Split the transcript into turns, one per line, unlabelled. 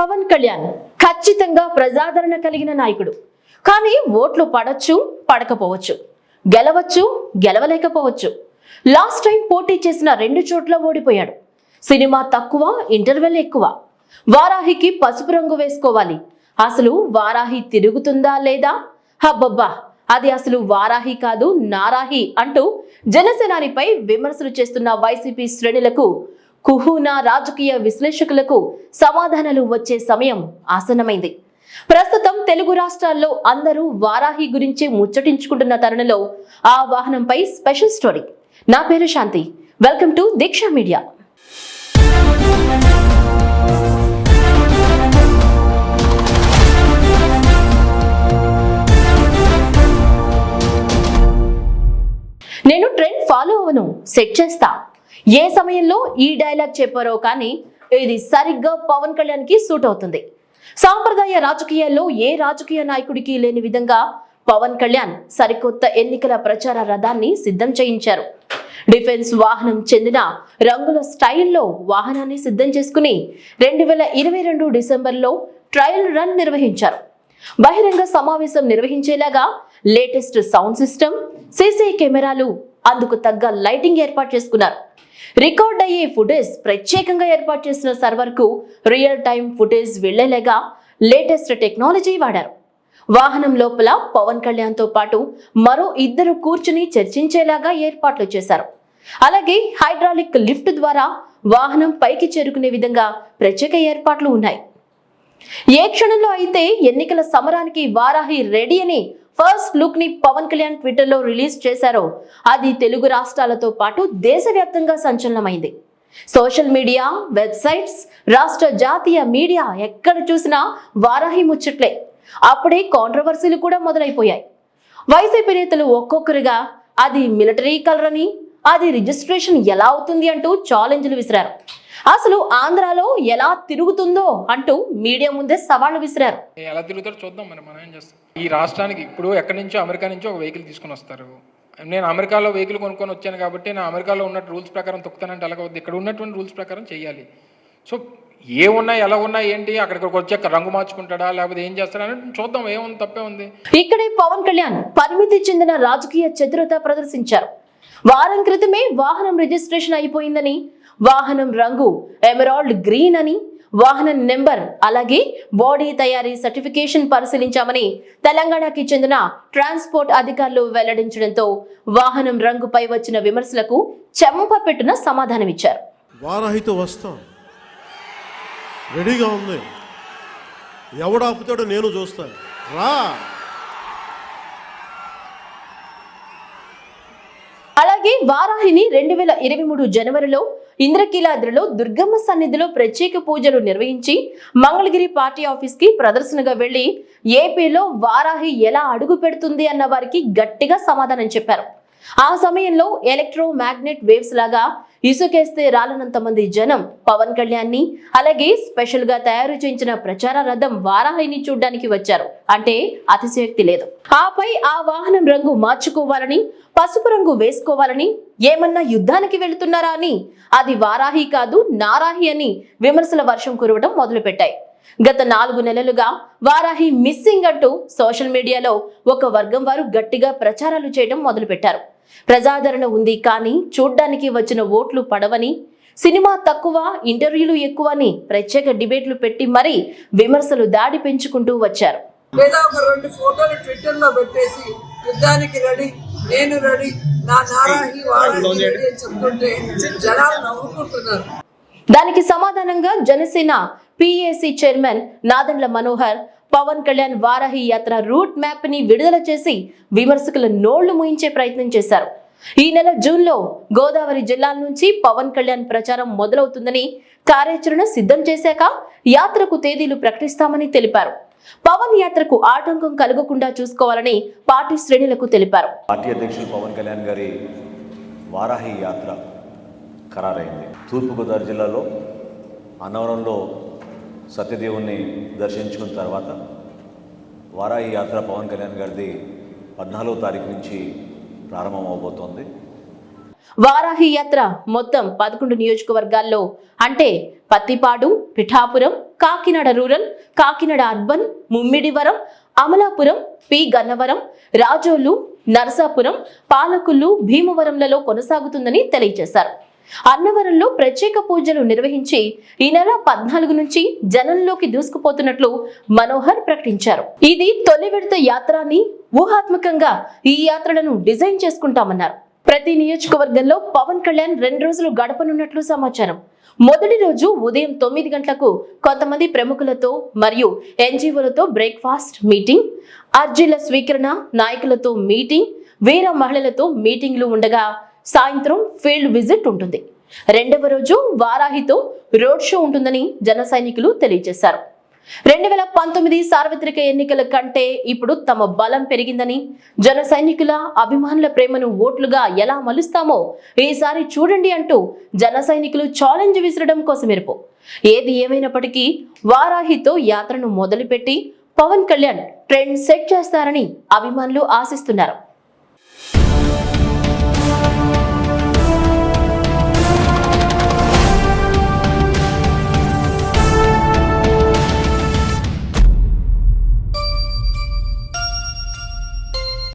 పవన్ కళ్యాణ్ ఖచ్చితంగా ప్రజాదరణ కలిగిన నాయకుడు. కానీ ఓట్లు పడచ్చు పడకపోవచ్చు. గెలవచ్చు గెలవలేకపోవచ్చు. లాస్ట్ టైం పోటీ చేసిన రెండు చోట్ల ఓడిపోయాడు. సినిమా తక్కువ ఇంటర్వెల్ ఎక్కువ. వారాహికి పసుపు రంగు వేసుకోవాలి. అసలు వారాహి తిరుగుతుందా లేదా? హబ్బబ్బా అది అసలు వారాహి కాదు నారాహి అంటూ జనసేనానిపై విమర్శలు చేస్తున్న వైసీపీ శ్రేణులకు కుహూనా రాజకీయ విశ్లేషకులకు సమాధానాలు వచ్చే సమయం ఆసన్నమైంది. ప్రస్తుతం తెలుగు రాష్ట్రాల్లో అందరూ వారాహి గురించి ముచ్చటించుకుంటున్న తరుణంలో ఆ వాహనంపై స్పెషల్ స్టోరీ. నా పేరు Shanthi. Welcome to Deeksha media. నేను ట్రెండ్ ఫాలో అవను సెట్ చేస్తా. ఏ సమయంలో ఈ డైలాగ్ చెప్పారో కానీ ఇది సరిగ్గా పవన్ కళ్యాణ్కి సూట్ అవుతుంది. సాంప్రదాయ రాజకీయాల్లో ఏ రాజకీయ నాయకుడికి లేని విధంగా పవన్ కళ్యాణ్ సరికొత్త ఎన్నికల ప్రచార రథాన్ని సిద్ధం చేయించారు. డిఫెన్స్ వాహనం చెందిన రంగుల స్టైల్లో వాహనాన్ని సిద్ధం చేసుకుని రెండు వేల ఇరవై రెండు డిసెంబర్లో ట్రయల్ రన్ నిర్వహించారు. బహిరంగ సమావేశం నిర్వహించేలాగా లేటెస్ట్ సౌండ్ సిస్టమ్ సీసీ కెమెరాలు అందుకు తగ్గ లైటింగ్ ఏర్పాటు చేసుకున్నారు. రికార్డ్ అయ్యే ఫుటేజ్ ప్రత్యేకంగా ఏర్పాటు చేసిన సర్వర్కు రియల్ టైం ఫుటేజ్ వెళ్ళేలాగా లేటెస్ట్ టెక్నాలజీ వాడారు. వాహనం లోపల పవన్ కళ్యాణ్తో పాటు మరో ఇద్దరు కూర్చుని చర్చించేలాగా ఏర్పాట్లు చేశారు. అలాగే హైడ్రాలిక్ లిఫ్ట్ ద్వారా వాహనం పైకి చేరుకునే విధంగా ప్రత్యేక ఏర్పాట్లు ఉన్నాయి. ఏ క్షణంలో అయితే ఎన్నికల సమరానికి వారాహి రెడీ అని ఫస్ట్ లుక్ని పవన్ కళ్యాణ్ ట్విట్టర్లో రిలీజ్ చేశారో. అది తెలుగు రాష్ట్రాలతో పాటు దేశవ్యాప్తంగా సంచలనమైంది. సోషల్ మీడియా వెబ్సైట్స్ రాష్ట్ర జాతీయ మీడియా ఎక్కడ చూసినా వారాహి ముచ్చట్లే. అప్పుడే కాంట్రవర్సీలు కూడా మొదలైపోయాయి. వైసీపీ నేతలు ఒక్కొక్కరుగా అది మిలిటరీ కలర్ అని అది రిజిస్ట్రేషన్ ఎలా అవుతుంది అంటూ ఛాలెంజ్లు విసిరారు. అసలు ఆంధ్రాలో ఎలా తిరుగుతుందో అంటూ మీడియా ముందే సవాళ్ళు విసిరారు.
ఎలా తిరుగుతారో చూద్దాం మరి మనం ఏం చేస్తాం. ఈ రాష్ట్రానికి ఇప్పుడు ఎక్కడి నుంచో అమెరికా నుంచో ఒక వెహికల్ తీసుకొని వస్తారు. నేను అమెరికాలో వెహికల్ కొనుక్కొని వచ్చాను కాబట్టి నా అమెరికాలో ఉన్న రూల్స్ ప్రకారం తొక్కుతానంటే అలాగ ఇక్కడ ఉన్నటువంటి రూల్స్ ప్రకారం చేయాలి. సో ఏ ఉన్నాయి ఎలా ఉన్నాయి ఏంటి అక్కడికి వచ్చాక రంగు మార్చుకుంటాడా లేకపోతే ఏం చేస్తాడా అని చూద్దాం. ఏముంది తప్పే ఉంది.
ఇక్కడే పవన్ కళ్యాణ్ పరిమితి చెందిన రాజకీయ చతురత ప్రదర్శించారు. వారం క్రితమే వాహనం రిజిస్ట్రేషన్ అయిపోయిందని వాహనం రంగు ఎమరాల్డ్ గ్రీన్ అని వాహనం నెంబర్ అలాగే బాడీ తయారీ సర్టిఫికేషన్ పరిశీలించామని తెలంగాణకి చెందిన ట్రాన్స్పోర్ట్ అధికారులు వెల్లడించడంతో వాహనం రంగుపై వచ్చిన విమర్శలకు చెంప పెట్టిన సమాధానమిచ్చారు.
ఇచ్చారు వస్తాం. రెడీగా ఉంది. ఎవడాపుతాడో నేను చూస్తాను. రా
అలాగే వారాహిని రెండు వేల ఇరవై మూడు జనవరిలో ఇంద్రకీలాద్రిలో దుర్గమ్మ సన్నిధిలో ప్రత్యేక పూజలు నిర్వహించి మంగళగిరి పార్టీ ఆఫీస్కి ప్రదర్శనగా వెళ్ళి ఏపీలో వారాహి ఎలా అడుగు పెడుతుంది అన్న వారికి గట్టిగా సమాధానం చెప్పారు. ఆ సమయంలో ఎలక్ట్రో మ్యాగ్నెట్ వేవ్స్ లాగా ఇసుకేస్తే రాలనంత మంది జనం పవన్ కళ్యాణ్ని అలాగే స్పెషల్గా తయారు చేయించిన ప్రచార రథం వారాహిని చూడ్డానికి వచ్చారు. అంటే అతిశయోక్తి లేదు. ఆపై ఆ వాహనం రంగు మార్చుకోవాలని పసుపు రంగు వేసుకోవాలని ఏమన్నా యుద్ధానికి వెళుతున్నారా అని? అది వారాహి కాదు నారాహి అని విమర్శల వర్షం కురవడం మొదలుపెట్టాయి. గత నాలుగు నెలలుగా వారాహి మిస్సింగ్ అంటూ సోషల్ మీడియాలో ఒక వర్గం వారు గట్టిగా ప్రచారాలు చేయడం మొదలుపెట్టారు. ప్రజాదరణ ఉంది కానీ చూడ్డానికి వచ్చిన ఓట్లు పడవని సినిమా తక్కువ ఇంటర్వ్యూలు ఎక్కువ అని ప్రత్యేక డిబేట్లు పెట్టి మరీ విమర్శలు దాడి పెంచుకుంటూ వచ్చారు.
లేదా ఒక రెండు ఫోటోలు ట్విట్టర్లో పెట్టేసి యుద్ధానికి రెడీ నేను రెడీ నా నారాహి వారాహి రెడీ అని చెప్తుంటే జనాలు నవ్వుకుంటున్నారు.
దానికి సమాధానంగా జనసేన పిఏసి చైర్మన్ నాదెండ్ల మనోహర్ పవన్ కళ్యాణ్ వారాహి యాత్ర రూట్ మ్యాప్ని విడుదల చేసి విమర్శకుల నోళ్ళు ముయించే ప్రయత్నం చేశారు. ఈ నెల జూన్లో గోదావరి జిల్లాల నుంచి పవన్ కళ్యాణ్ ప్రచారం మొదలవుతుందని కార్యాచరణ సిద్ధం చేశాక యాత్రకు తేదీలు ప్రకటిస్తామని తెలిపారు. పవన్ యాత్రకు ఆటంకం కలగకుండా చూసుకోవాలని పార్టీ శ్రేణులకు తెలిపారు.
పార్టీ అధ్యక్షులు పవన్ కళ్యాణ్ గారి వారాహి యాత్ర ఖరారైంది. తూర్పుగోదావరి జిల్లాలో అన్నవరంలో సత్యదేవుణ్ణి దర్శించుకున్న తర్వాత వారాహి యాత్ర పవన్ కళ్యాణ్ గారిది పద్నాలుగో తారీఖు నుంచి ప్రారంభం అవబోతోంది
వారాహి యాత్ర మొత్తం పదకొండు నియోజకవర్గాల్లో అంటే Prathipadu Pithapuram Kakinada rural Kakinada urban Mummidivaram Amalapuram P. Gannavaram Razole Narsapuram Palakollu భీమవరంలలో కొనసాగుతుందని తెలియజేశారు. అన్నవరంలో ప్రత్యేక పూజలు నిర్వహించి ఈ నెల పద్నాలుగు నుంచి జనంలోకి దూసుకుపోతున్నట్లు మనోహర్ ప్రకటించారు. ఇది తొలి విడత యాత్ర అని ఊహాత్మకంగా ఈ యాత్రలను డిజైన్ చేసుకుంటామన్నారు. ప్రతి నియోజకవర్గంలో పవన్ కళ్యాణ్ రెండు రోజులు గడపనున్నట్లు సమాచారం. మొదటి రోజు ఉదయం తొమ్మిది గంటలకు కొంతమంది ప్రముఖులతో మరియు ఎన్జిఓలతో బ్రేక్ఫాస్ట్ మీటింగ్ అర్జీల స్వీకరణ నాయకులతో మీటింగ్ వీర మహిళలతో మీటింగ్లు ఉండగా సాయంత్రం ఫీల్డ్ విజిట్ ఉంటుంది. రెండవ రోజు వారాహితో రోడ్ షో ఉంటుందని జన సైనికులు తెలియజేశారు. రెండు వేల పంతొమ్మిది సార్వత్రిక ఎన్నికల కంటే ఇప్పుడు తమ బలం పెరిగిందని జన సైనికుల అభిమానుల ప్రేమను ఓట్లుగా ఎలా మలుస్తామో ఈసారి చూడండి అంటూ జన సైనికులు ఛాలెంజ్ విసరడం కోసమెరుపు. ఏది ఏమైనప్పటికీ వారాహితో యాత్రను మొదలుపెట్టి పవన్ కళ్యాణ్ ట్రెండ్ సెట్ చేస్తారని అభిమానులు ఆశిస్తున్నారు.